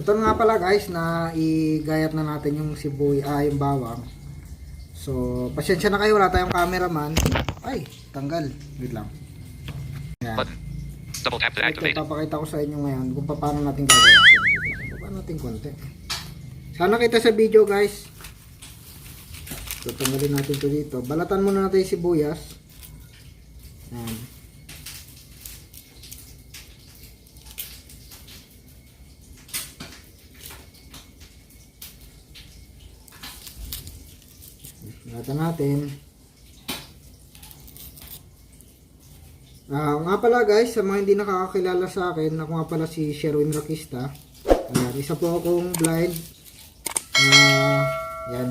Ito na nga pala guys na igayat na natin yung sibuy, ah, yung bawang. So, pasensya na kayo, wala tayong cameraman. Ay, tanggal. Wait lang. Yan. Double tap to Ito, papakita ko sa inyo ngayon kung paano natin gagawin. Paano natin konti. Sana kita sa video guys. So, tanggalin natin to dito. Balatan muna natin yung sibuyas. Yan. Balatan natin. Ah, nga pala guys, sa mga hindi nakakakilala sa akin, ako nga pala si Sherwin Rakista. Ayan, isa po akong blind. Ah, yan.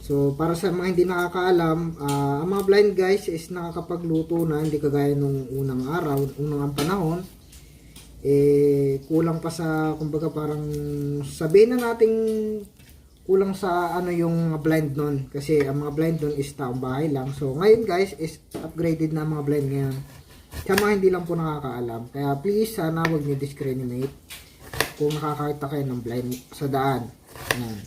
So, para sa mga hindi nakakaalam, ah, ang mga blind guys is nakakapagluto na, hindi kagaya nung unang araw, unang ang panahon. Eh, kulang pa sa, kumbaga parang, sabihin na nating kulang sa ano yung blind nun. Kasi ang mga blind nun is taong bahay lang. So ngayon guys is upgraded na mga blind ngayon. Sa mga hindi lang po nakakaalam. Kaya please sana wag niyo discriminate kung nakakakita kayo ng blind sa daan. Yan.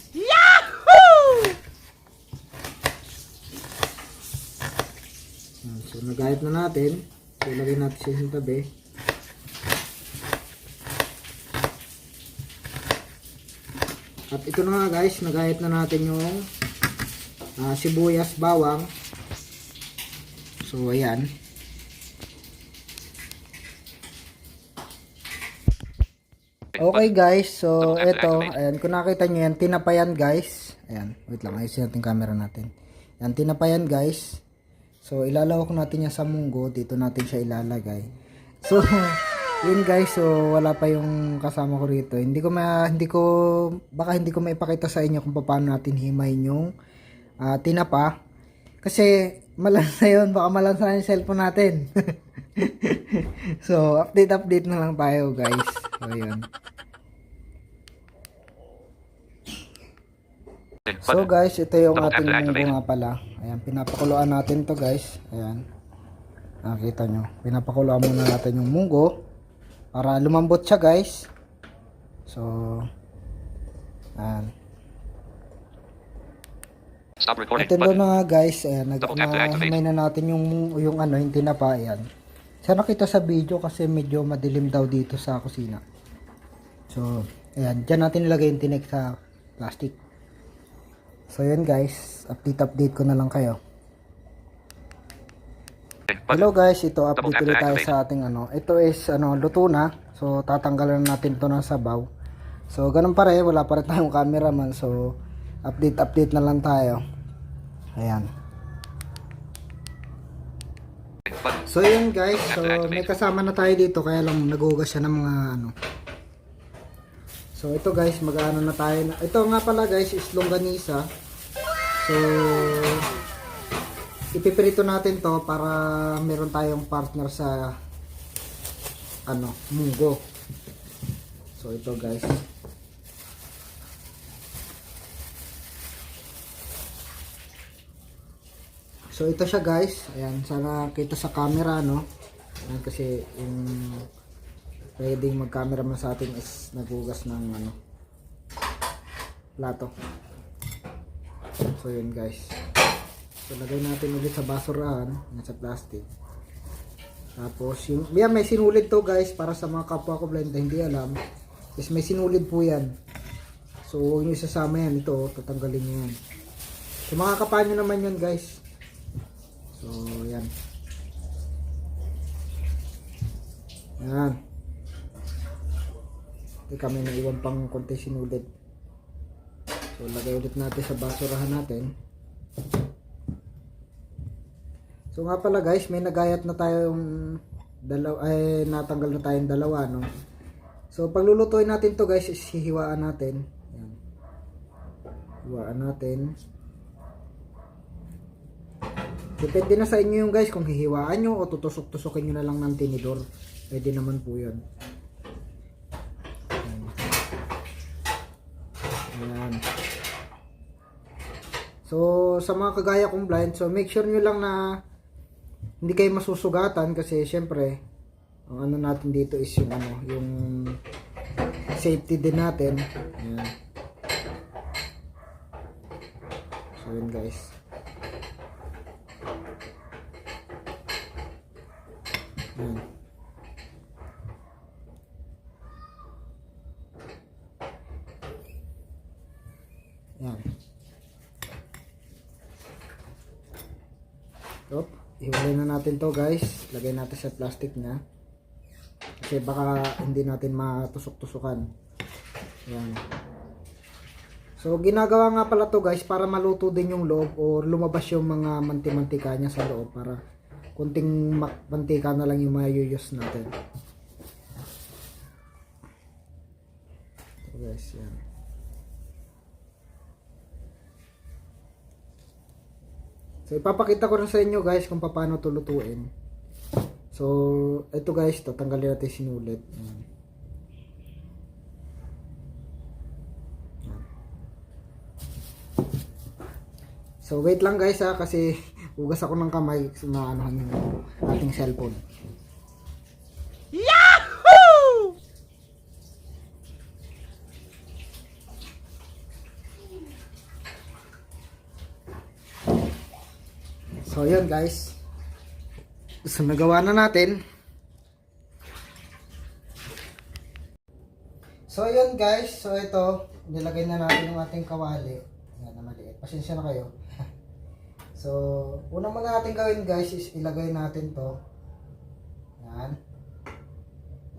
Yan, so nagayat na natin. So ilagay natin siya sa tabi ito na nga guys, nagayat na natin yung ah, sibuyas, bawang. So ayan. Okay guys, so ito, ayan, kung nakita nyo yan, tinapayan guys. Ayan, wait lang, ayusin natin camera natin. Ayan, tinapayan guys. So ilalawak natin yan sa munggo, dito natin siya ilalagay. So, yun guys, so wala pa yung kasama ko rito. Hindi ko ma, hindi ko baka hindi ko maipakita sa inyo kung paano natin himayin yung ah, tinapa. Kasi malansa yun, baka malansa na yung cellphone natin. so, update update na lang tayo guys. So, yun. So guys, ito yung ating activate. munggo nga pala. Ayan, pinapakuluan natin to guys. Ayan. Nakita nyo. Pinapakuluan muna natin yung munggo. Para lumambot siya guys. So, ayan. Stop recording. Ito na nga guys. Ayan, nag Double tap to activate. na na natin yung, yung ano, yung tinapa. Ayan. Sana kita sa video kasi medyo madilim daw dito sa kusina. So, ayan. Diyan natin ilagay yung tinik sa plastic. So, yun guys. Update-update ko na lang kayo. Hello guys, ito update ulit tayo sa ating ano. Ito is ano, luto na. So tatanggalan natin 'to ng sabaw. So ganun pa rin, wala pa rin tayong cameraman. So update update na lang tayo. Ayan. So yun guys, so may kasama na tayo dito kaya lang nagugas siya ng mga ano. So ito guys, mag-ano na tayo na. Ito nga pala guys is longganisa. So ipiprito natin to para meron tayong partner sa ano, munggo. So ito guys. So ito siya guys. Ayan, sana kita sa camera no. Ayan, kasi yung pwedeng mag-cameraman sa atin is nagugas ng ano plato. So yun guys. So lagay natin ulit sa basurahan, nasa plastic. Tapos yung yan may sinulid to guys para sa mga kapwa ko blind na hindi alam. Is may sinulid po yan. So huwag niyo sasama yan ito, tatanggalin niyo yan. So mga kapanyo naman yun guys. So yan. Yan. Hindi kami naiwan pang konti sinulid. So lagay ulit natin sa basurahan natin. So nga pala guys, may nagayat na tayong dalaw ay natanggal na tayong dalawa no. So paglulutuin natin to guys, hihiwaan natin. Yan. Hiwaan natin. Depende na sa inyo yung guys kung hihiwaan nyo o tutusok-tusokin nyo na lang ng tinidor. Pwede naman po yun. Ayan. So, sa mga kagaya kong blind, so make sure nyo lang na hindi kayo masusugatan kasi syempre, Ang ano natin dito is yung ano, yung safety din natin. Ayan. So yun guys. Ayan. Ayan. Yup. Iwalay na natin to guys. Lagay natin sa plastic niya. Kasi baka hindi natin matusok-tusukan. Yan. So, ginagawa nga pala to guys para maluto din yung loob or lumabas yung mga manti-mantika niya sa loob para kunting mantika na lang yung use natin. So guys, yan. So, ipapakita ko rin sa inyo guys kung paano to lutuin. So, ito guys, tatanggalin natin sinulit. So, wait lang guys ha, kasi hugas ako ng kamay maanohan yung ating cellphone. So, yun guys. So, nagawa na natin. So, yun guys. So, ito. Nilagay na natin yung ating kawali. Yan na maliit. Pasensya na kayo. so, unang muna natin gawin guys is ilagay natin to. Yan.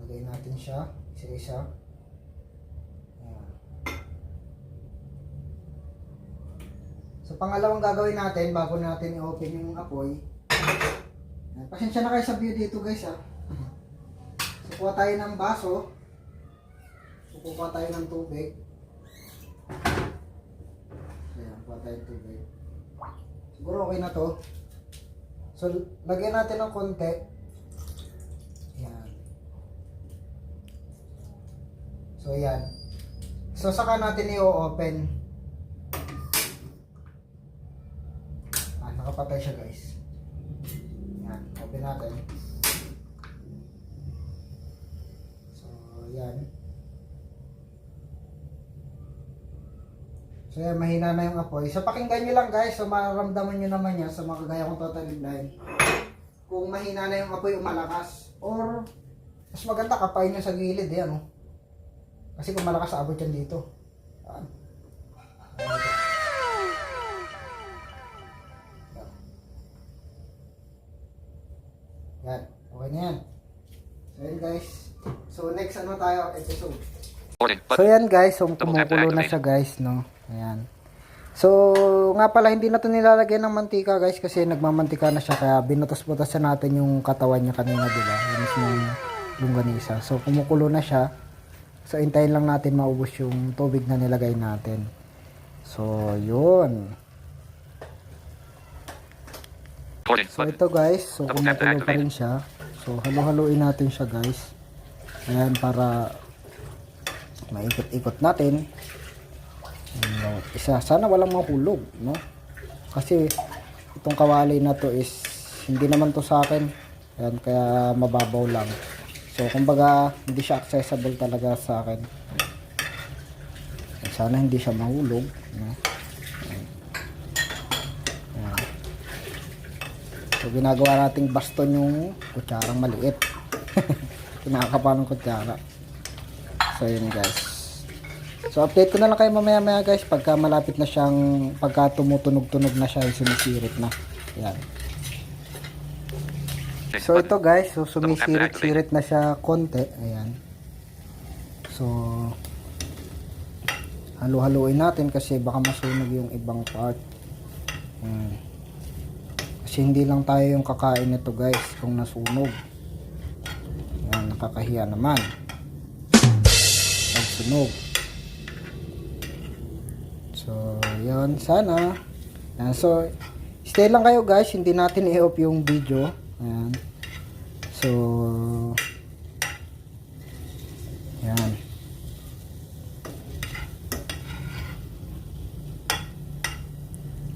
Lagay natin siya. Isa-isa. Yan. So, pangalawang gagawin natin bago natin i-open yung apoy. Pasensya na kayo sa view dito guys ha. So, kuha tayo ng baso. So, kuha tayo ng tubig. Ayan, kuha tayo ng tubig. Siguro okay na to. So, lagyan natin ng konti. Ayan. So, ayan. So, saka natin i-open. Nakapatay siya guys. Yan, open natin. So, yan. So, yan, mahina na yung apoy. So, pakinggan nyo lang guys. So, mararamdaman nyo naman yan sa mga kagaya kong totally blind. Kung mahina na yung apoy o malakas. Or, mas maganda kapain nyo sa gilid. Yan, oh. Kasi kung malakas, abot yan dito. Yan. Yan. Okay na yan. So, yan guys. So, next ano tayo? Episode. So yan guys, so kumukulo na siya guys, no. Ayan. So, nga pala hindi na to nilalagyan ng mantika guys kasi nagmamantika na siya kaya binutas-butas na natin yung katawan niya kanina, di ba? Yung mismong longganisa. So, kumukulo na siya. So, intayin lang natin maubos yung tubig na nilagay natin. So, yun. So, ito guys, so kumukulo pa rin siya. So, halo-haloin natin siya guys. Ayan, para maikot-ikot natin. Ano, isa, sana walang mahulog, no? Kasi itong kawali na to is hindi naman to sa akin. Ayan, kaya mababaw lang. So, kumbaga, hindi siya accessible talaga sa akin. Sana hindi siya mahulog, no? Ayan. Ayan. So, ginagawa nating baston yung kutsarang maliit. Kinakapa ng kutsara. So, yun guys. So, update ko na lang kayo mamaya-maya guys pagka malapit na siyang, pagka tumutunog-tunog na siya, sumisirit na. Yan. So, ito guys, so sumisirit-sirit na siya konti. Ayan. So, halu-haluin natin kasi baka masunog yung ibang part. Ayan. Kasi hindi lang tayo yung kakain nito guys kung nasunog. Ayan, nakakahiya naman. Pag. So, yun. Sana. Ayan, so, stay lang kayo guys. Hindi natin i-off yung video. Ayan. So, ayan.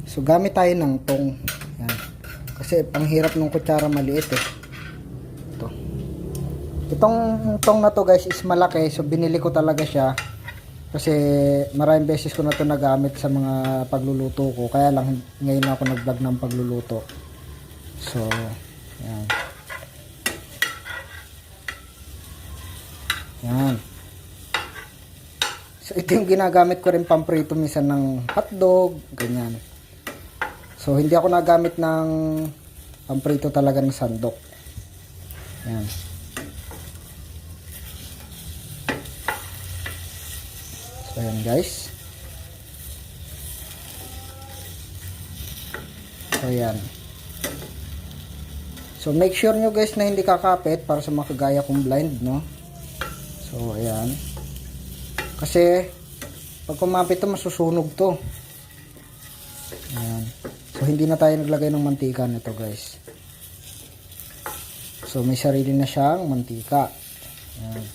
So, gamit tayo ng tong. Ayan. Kasi, panghirap ng kutsara maliit eh. Ito. Itong tong na to guys is malaki so binili ko talaga siya kasi maraming beses ko na to nagamit sa mga pagluluto ko kaya lang ngayon ako nag-vlog ng pagluluto. So, yan. Yan. So ito yung ginagamit ko rin pamprito minsan ng hotdog, ganyan. So hindi ako nagamit ng pamprito talaga ng sandok. Yan. So yan guys. So yan. So make sure nyo guys na hindi kakapit para sa mga kagaya kong blind, no? So ayan. Kasi pag kumapit to masusunog to. So hindi na tayo naglagay ng mantika nito guys. So may sarili na siyang mantika. Ayan.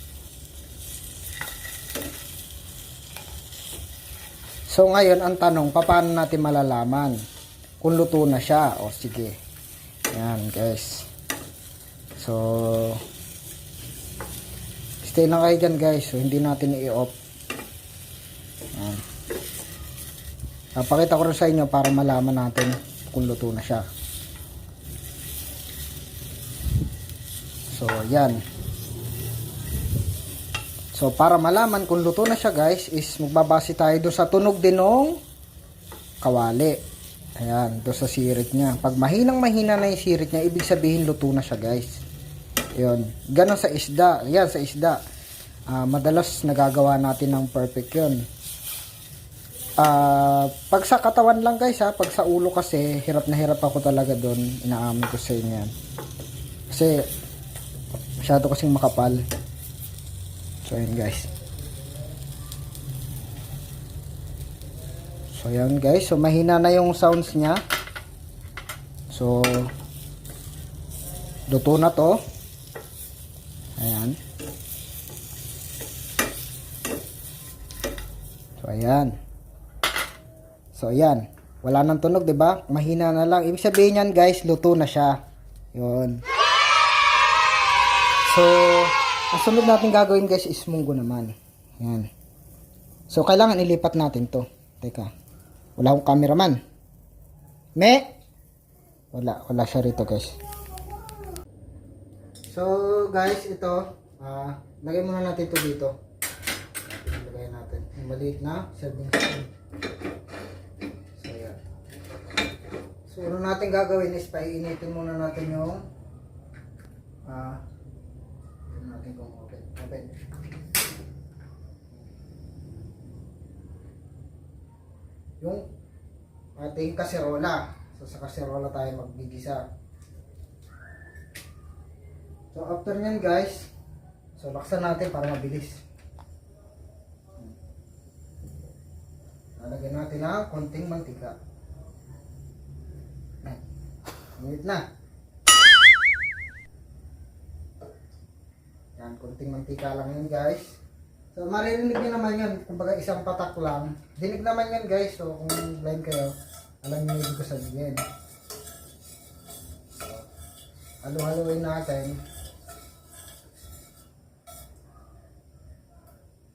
So ngayon ang tanong, paano natin malalaman kung luto na siya? O sige. Ayan guys. So stay lang kayo dyan guys. So hindi natin i-off. Papakita ko rin sa inyo para malaman natin kung luto na siya. So, yan. So, para malaman kung luto na siya guys, is magbabase tayo doon sa tunog din ng kawali. Ayan, doon sa sirit niya. Pag mahinang mahina na yung sirit niya, ibig sabihin luto na siya guys. Yun. Ganon sa isda. Yan, sa isda. Ah, madalas nagagawa natin ng perfect yun. Ah, pag sa katawan lang guys ha, pag sa ulo kasi hirap na hirap ako talaga doon, inaamin ko sa inyo yan. Kasi masyado kasing makapal. So yun guys. So yan guys, so mahina na yung sounds niya. So luto na to. Ayan. So ayan. So, ayan. Wala nang tunog, 'di ba? Mahina na lang. Ibig sabihin niyan, guys, luto na siya. 'Yun. So, ang sunod natin gagawin, guys, is munggo naman. Ayan. So, kailangan ilipat natin 'to. Teka. Wala akong cameraman. Me. Wala, wala siya rito, guys. So, guys, ito, ah, lagay muna natin 'to dito. Lagay natin. Maliit na serving spoon. So, yan. So, ano natin gagawin is paiinitin muna natin yung ah, tignan natin kung open. Open. Yung ating kaserola. So, sa kaserola tayo magbigisa. So, after nyan guys, so, laksan natin para mabilis. Lalagyan natin ng konting mantika. Ayan. Init na. Yan, konting mantika lang yun guys. So, maririnig nyo naman yun. Kumbaga isang patak lang. Dinig naman yan guys. So, kung blind kayo, alam nyo yung ko sabihin. So, halo-haloin natin.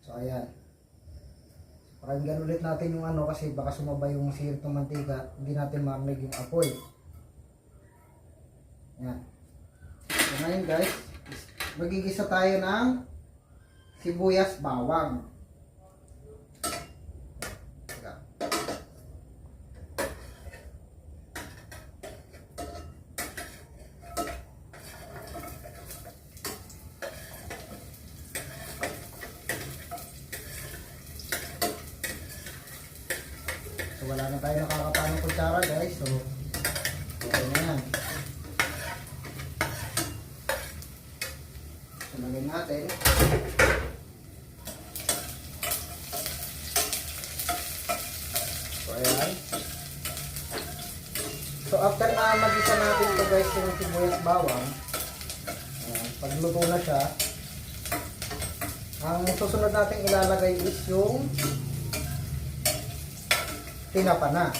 So, ayan. Pakinggan ulit natin yung ano kasi baka sumabay yung sirit ng mantika. Hindi natin marinig yung apoy. Yan. So ngayon guys, is- magigisa tayo ng sibuyas bawang. Teka. So wala na tayo nakakapanong kutsara guys. So okay na yan. So lagyan natin. So ayan. So after na magisa natin ito guys yung sibuyas bawang. Ayan, pag luto na siya. Ang susunod natin ilalagay is yung tinapa na.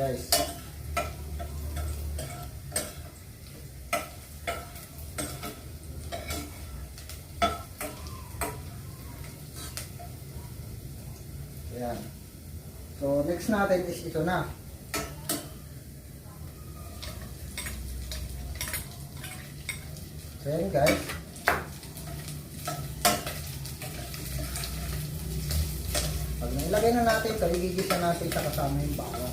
guys. Ayan. So, next natin is ito na. So, ayan guys. Pag nailagay na natin ito, igigisa natin sa kasama yung bawang.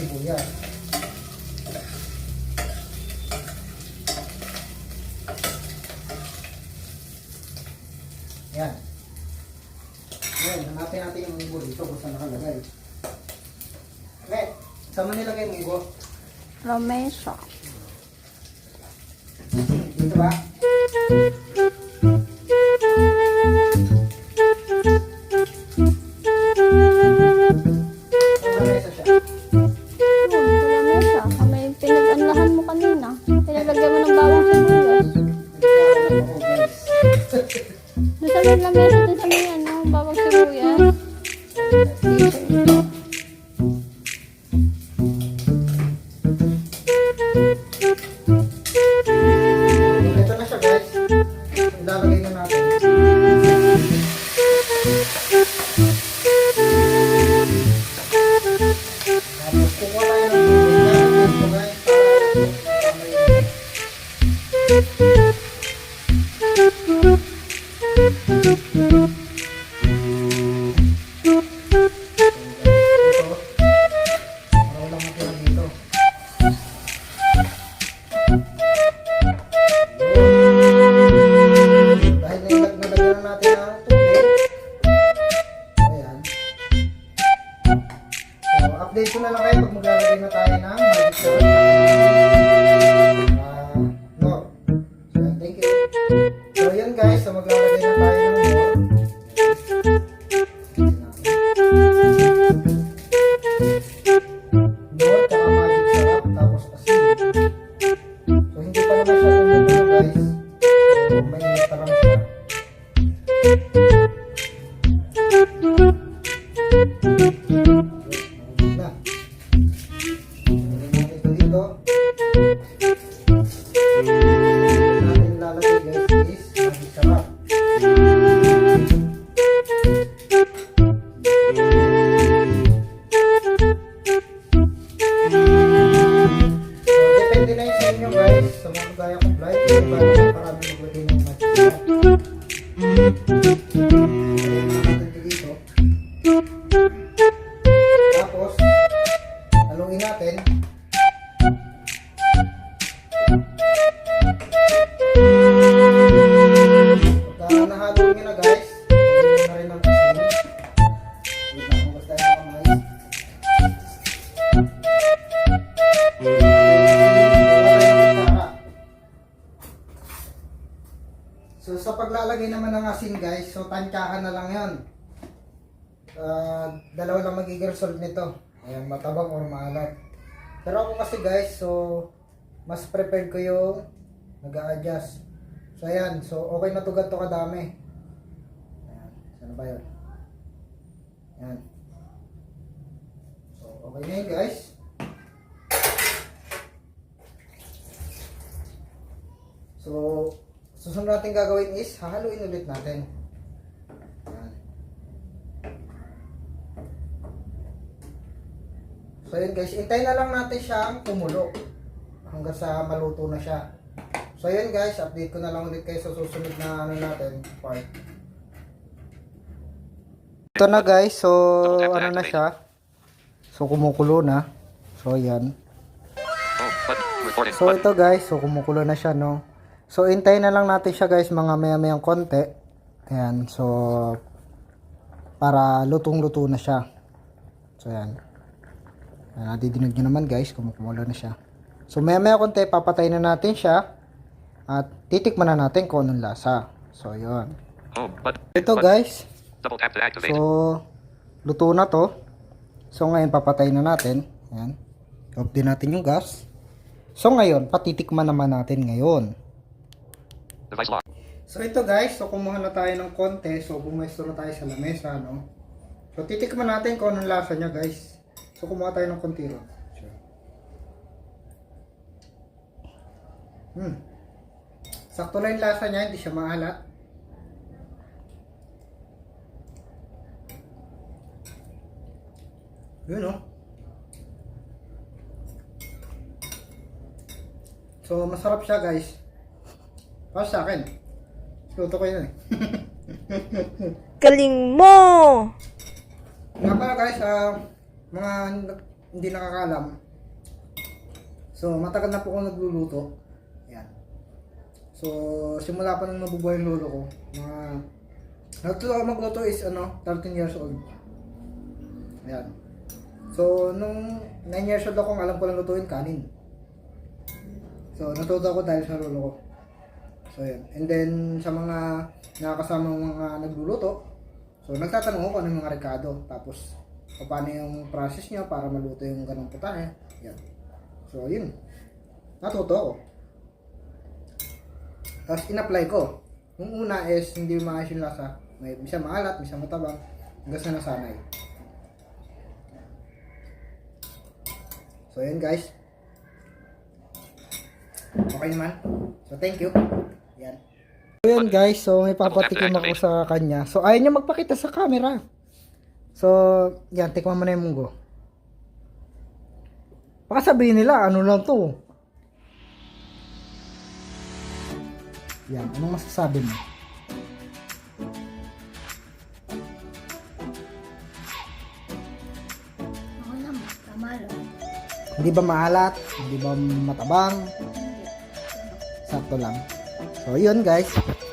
Sibuyas. Yan. Yan, hanapin natin yung ibo dito kung saan nakalagay. Re, saan mo nilagay yung ibo? Lamesa. Dito ba? Ang maglagay Ah, dalawa lang magiging result nito. Ayan, matabang or maalat. Pero ako kasi guys, so mas prepared ko yung nag-a-adjust. So ayan, so okay na to ganito kadami. Ayan, saan ba yun? Ayan. So okay na yun guys. So, susunod natin gagawin is hahaluin ulit natin. So yun guys, hintayin na lang natin siyang kumulo hanggang sa maluto na siya. So yun guys, update ko na lang ulit kayo sa susunod na ano natin, part. Ito na guys, so ano na siya. So kumukulo na. So yan. So ito guys, so kumukulo na siya no. So hintayin na lang natin siya guys mga maya mayang konti. Ayan, so para lutong-luto na siya. So ayan. Ayan, nadidinig nyo naman guys, kumukulo na siya. So maya maya konti, papatay na natin siya. At titikman na natin kung anong lasa. So yun. Button. Ito guys. So, luto na to. So, ngayon papatay na natin. Ayan. Off din natin yung gas. So, ngayon, patitikman naman natin ngayon. So, ito guys. So, kumuha na tayo ng konti. So, bumwesto na tayo sa lamesa, no? So, titikman natin kung anong lasa niya, guys. So, kumuha tayo ng konti ron. Hmm. Sakto lang yung lasa niya, hindi siya maalat. Yun oh. So, masarap siya guys. Para sa akin. Luto ko yun eh. Galing mo! Nga pala guys, ah, mga hindi nakakalam. So, matagal na po ako nagluluto. Ayan. So, simula pa nung nabubuhay yung lolo ko, mga natuto ako magluto is ano, 13 years old. Ayan. So, nung 9 years old ako, alam ko lang lutuin kanin. So, natuto ako dahil sa lolo ko. So, yun. And then, sa mga nakakasama mga nagluluto, so, nagtatanong ako kung ano mga rekado. Tapos, paano yung process niya para maluto yung ganong putahe. Yan. So, yun. Natuto ako. Tapos, in-apply ko. Yung una is, hindi maayos yung lasa. May misa maalat, misa matabang. Hanggang sa nasanay. So, yun guys. Okay naman. So, thank you. Yan. So, yun guys. So, may papatikim ako sa kanya. So, ayaw niya magpakita sa camera. So, yan. Tikman mo na yung munggo. Baka sabihin nila, ano lang to. Yan. Anong masasabi mo? Ako naman, tama lang. Hindi ba maalat? Hindi ba matabang? Sakto lang. So, yun guys.